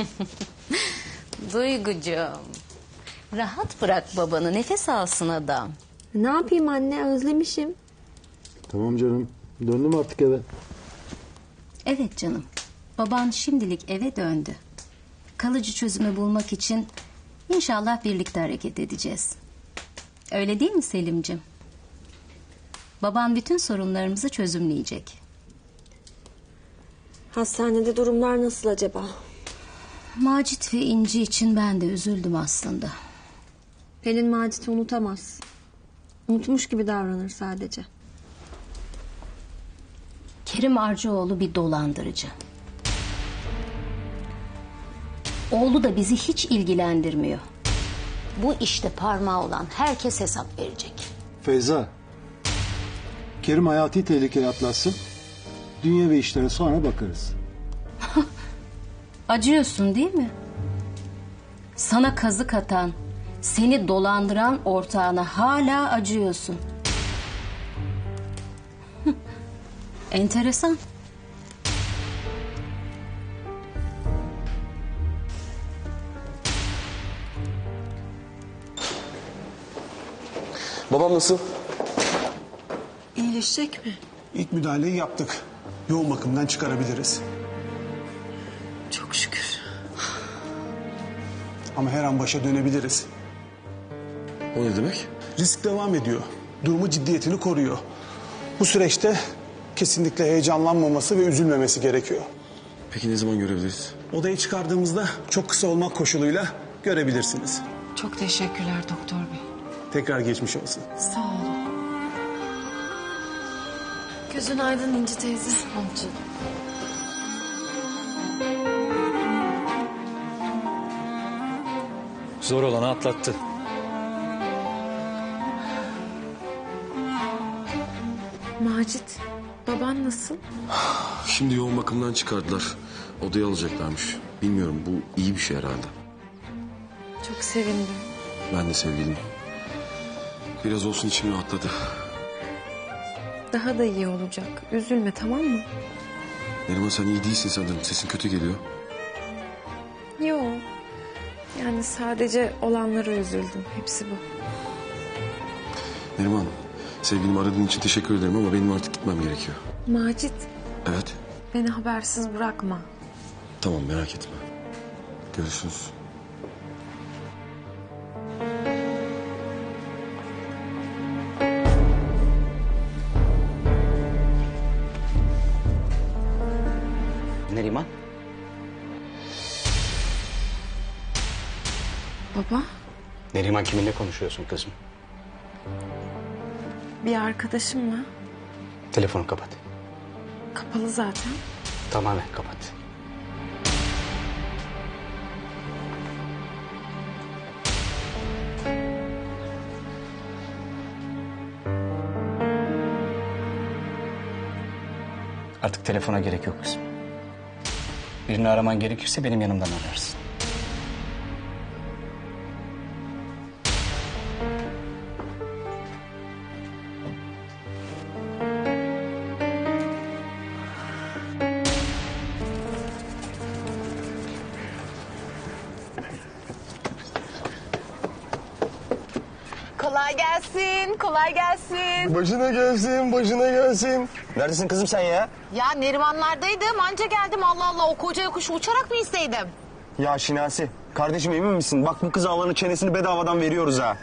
Duygucuğum. Rahat bırak babanı nefes alsın adam. Ne yapayım anne özlemişim. Tamam canım. Döndüm artık eve. Evet canım. Baban şimdilik eve döndü. Kalıcı çözümü bulmak için inşallah birlikte hareket edeceğiz. Öyle değil mi Selimcim? Baban bütün sorunlarımızı çözümleyecek. Hastanede durumlar nasıl acaba? Macit ve İnci için ben de üzüldüm aslında. Pelin Macit'i unutamaz. Unutmuş gibi davranır sadece. Kerim Arcıoğlu bir dolandırıcı. Oğlu da bizi hiç ilgilendirmiyor. Bu işte parmağı olan herkes hesap verecek. Feyza. Kerim hayati tehlikeli atlatsın. Dünya ve işlere sonra bakarız. Acıyorsun değil mi? Sana kazık atan, seni dolandıran ortağına hala acıyorsun. Enteresan. Babam nasıl? İyileşecek mi? İlk müdahaleyi yaptık. Yoğun bakımdan çıkarabiliriz. Çok şükür. Ama her an başa dönebiliriz. O ne demek? Risk devam ediyor. Durumu ciddiyetini koruyor. Bu süreçte kesinlikle heyecanlanmaması ve üzülmemesi gerekiyor. Peki ne zaman görebiliriz? Odayı çıkardığımızda çok kısa olmak koşuluyla görebilirsiniz. Çok teşekkürler doktor bey. Tekrar geçmiş olsun. Sağ olun. Gözün aydın İnci teyze. Zor olanı atlattı. Macit, baban nasıl? Şimdi yoğun bakımdan çıkardılar. Odaya alacaklarmış. Bilmiyorum bu iyi bir şey herhalde. Çok sevindim. Ben de sevgilim. Biraz olsun içim rahatladı. Daha da iyi olacak. Üzülme tamam mı? Neriman sen iyi değilsin sanırım. Sesin kötü geliyor. Yok. Yani sadece olanlara üzüldüm. Hepsi bu. Neriman sevgilim aradığın için teşekkür ederim ama benim artık gitmem gerekiyor. Macit, Evet. beni habersiz bırakma. Tamam merak etme. Görüşürüz. Neriman kiminle konuşuyorsun kızım? bir arkadaşımla Telefonu kapat. kapalı zaten. Tamamen kapat. Artık telefona gerek yok kızım. Birini araman gerekirse benim yanımdan ararsın. Kolay gelsin, kolay gelsin. Başına gelsin, başına gelsin. Neredesin kızım sen ya? Ya Nerimanlardaydım, anca geldim. Allah Allah, o koca yokuş uçarak mı isteydim? Ya Şinasi, kardeşim emin misin? Bak bu kız ağlanın çenesini bedavadan veriyoruz ha.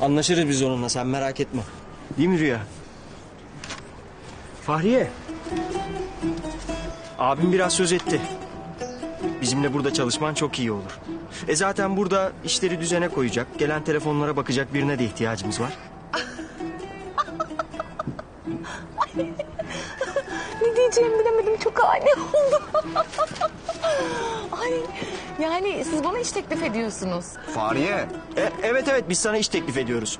Anlaşırız biz onunla sen merak etme. Değil mi Rüya? Fahriye. Abim biraz söz etti. Bizimle burada çalışman çok iyi olur. E zaten burada işleri düzene koyacak, gelen telefonlara bakacak birine de ihtiyacımız var. Ne diyeceğimi bilemedim, çok ani oldu. Ay, yani siz bana iş teklif ediyorsunuz. Fahriye. E, evet evet biz sana iş teklif ediyoruz.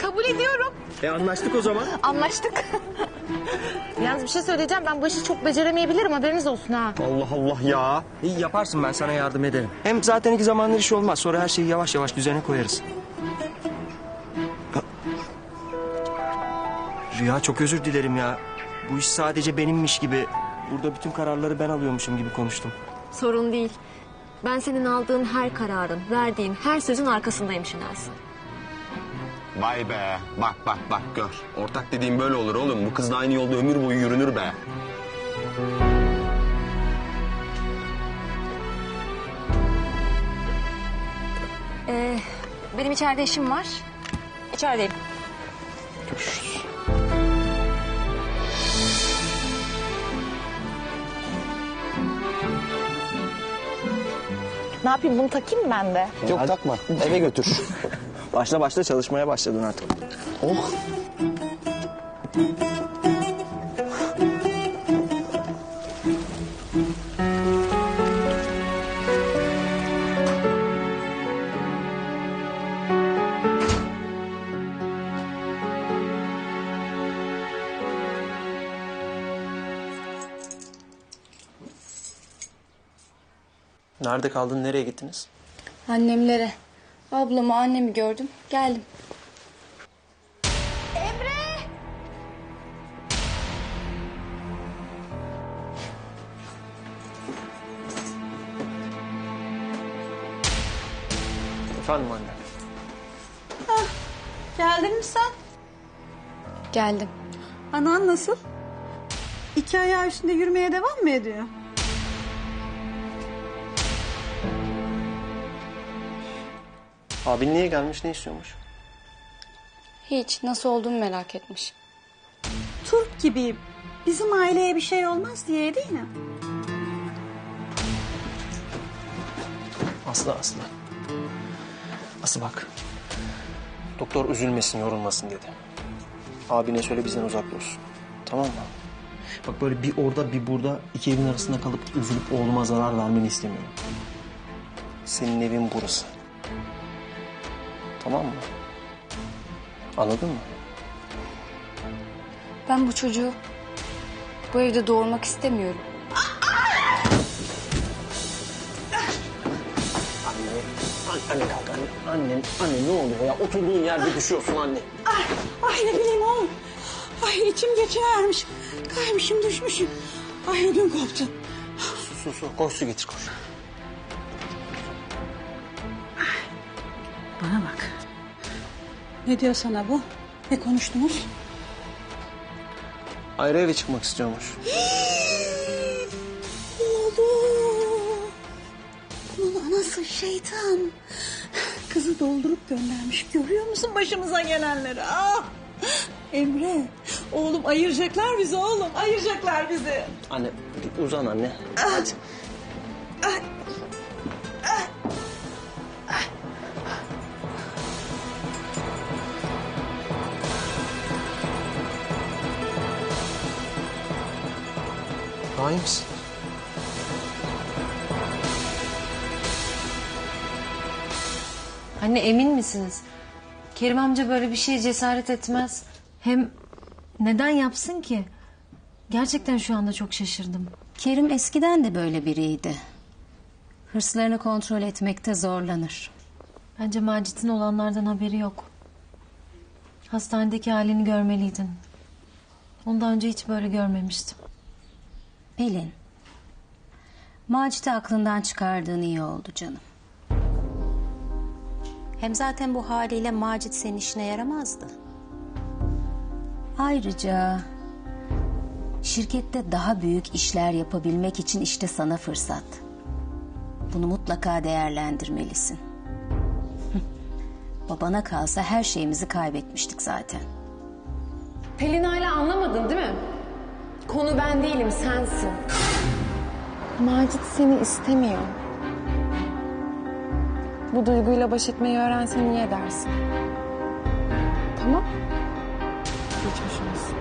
Kabul ediyorum, E anlaştık o zaman. anlaştık. Yalnız bir şey söyleyeceğim, ben bu işi çok beceremeyebilirim, haberiniz olsun ha. Allah Allah ya. İyi yaparsın ben sana yardım ederim. Hem zaten iki zamanlar iş olmaz. Sonra her şeyi yavaş yavaş düzene koyarız. Ha. Rüya çok özür dilerim ya. Bu iş sadece benimmiş gibi. Burada bütün kararları ben alıyormuşum gibi konuştum. Sorun değil. Ben senin aldığın her kararın, verdiğin her sözün arkasındayım Şinasi. Vay be. Bak bak bak gör. Ortak dediğim böyle olur oğlum. Bu kızla aynı yolda ömür boyu yürünür be. Ee, benim içeride işim var. İçerideyim. Ne yapayım bunu takayım mı ben de? Yok takma. Eve götür. başla başla çalışmaya başladın artık. Oh. Nerede kaldın? Nereye gittiniz? Annemlere. Ablamı annemi gördüm. Geldim. Efendim anne. Geldin mi sen? Geldim. Anan nasıl? İki ayağı üstünde yürümeye devam mı ediyor? Abin niye gelmiş? Ne istiyormuş? Hiç nasıl olduğumu merak etmiş. Turp gibi bizim aileye bir şey olmaz diye değil mi? Aslı Aslı. Aslı bak. Doktor üzülmesin, yorulmasın dedi. Abine söyle bizden uzak dursun. Tamam mı? Bak böyle bir orada bir burada iki evin arasında kalıp üzülüp oğluma zarar vermeni istemiyorum. Senin evin burası. Tamam mı? Anladın mı? Ben bu çocuğu bu evde doğurmak istemiyorum. Anne, an- anne kalk anne. Anne, anne ne oluyor ya? Oturduğun yerde düşüyorsun anne. Ay, ay ne bileyim oğlum. Ay içim geçivermiş. Kaymışım düşmüşüm. Ay ödüm koptu. Su, su, su. Koş su getir koş. Bana bak. Ne diyor sana bu? Ne konuştunuz? Ayrı eve çıkmak istiyormuş. Oğlum. Bunun anası şeytan. Kızı doldurup göndermiş. Görüyor musun başımıza gelenleri? Ah! Emre, oğlum ayıracaklar bizi oğlum. Ayıracaklar bizi. Anne uzan anne. Hadi. İyi misin? Anne emin misiniz? Kerim amca böyle bir şeye cesaret etmez. Hem neden yapsın ki? Gerçekten şu anda çok şaşırdım. Kerim eskiden de böyle biriydi. Hırslarını kontrol etmekte zorlanır. Bence Macit'in olanlardan haberi yok. Hastanedeki halini görmeliydin. Ondan önce hiç böyle görmemiştim. Pelin. Macit'i aklından çıkardığın iyi oldu canım. Hem zaten bu haliyle Macit senin işine yaramazdı. Ayrıca şirkette daha büyük işler yapabilmek için işte sana fırsat. Bunu mutlaka değerlendirmelisin. Babana kalsa her şeyimizi kaybetmiştik zaten. Pelin hala anlamadın değil mi? Konu ben değilim sensin. Macit seni istemiyor. Bu duyguyla baş etmeyi öğrensen iyi edersin. Tamam. Geçmiş olsun.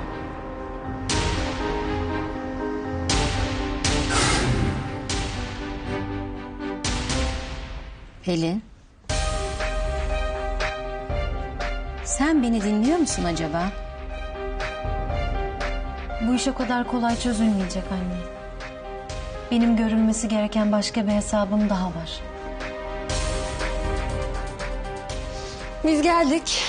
Pelin. Sen beni dinliyor musun acaba? Bu iş o kadar kolay çözülmeyecek anne. Benim görülmesi gereken başka bir hesabım daha var. Biz geldik.